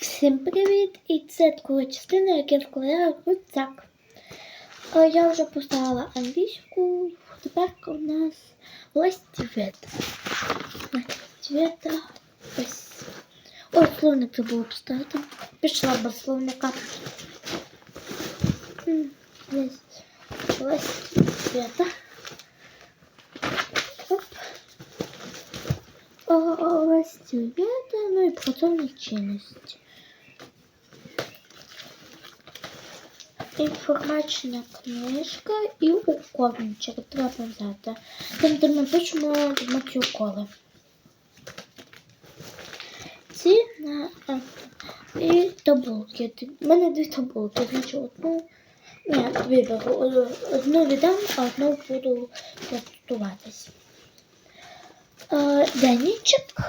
Всім привіт! І це друга частина, як я вклею рюкзак. А Я вже поставила англійську. Тепер у нас власть цвета. Цвета. Ось. Ой, словник забула поставити. Пішла без словника. М, Власть. Власть цвета. Оп. Власть цвета, ну і працовні Інформаційна книжка і укольничок треба взяти. Там, де ми пишемо уколи. Ці на і таблетки. У мене дві таблетки, значить одну. Ні, дві беру. Одну віддам, а одну буду тестуватись. Е, Денічок.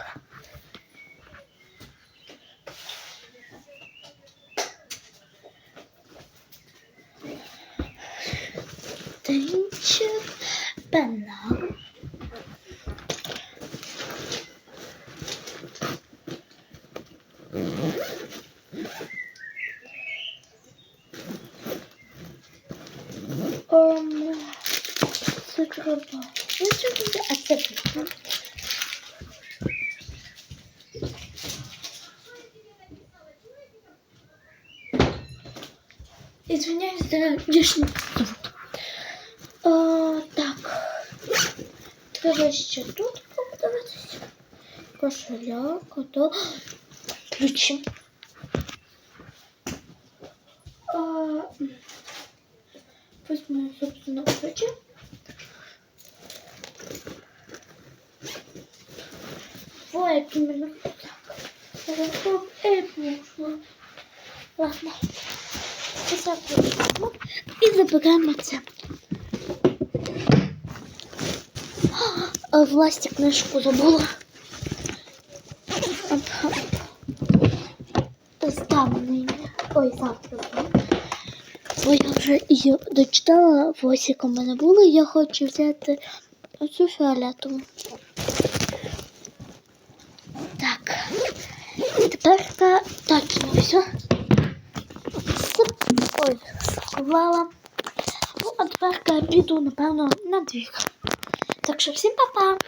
Денчик. Пенал. Ем, це треба. Це буде, а це буде. Извиняюсь за лишній звук. А, так. Треба ще тут подивитися. Кошеляк, то ключі. Ось мої, собственно, ключі. Ой, які мене так. Хорошо, ей, пошло. Ладно. Посадимо і забираємо це. А, Власті книжку забула. Оп. Здавний. Ой, завтра. Бо я вже її дочитала, восіка в мене було, я хочу взяти оцю фіолетову. Так. Тепер та точно все. Ой, сховала. Ну, а тепер я піду, напевно, на двір. Так що всім па-па!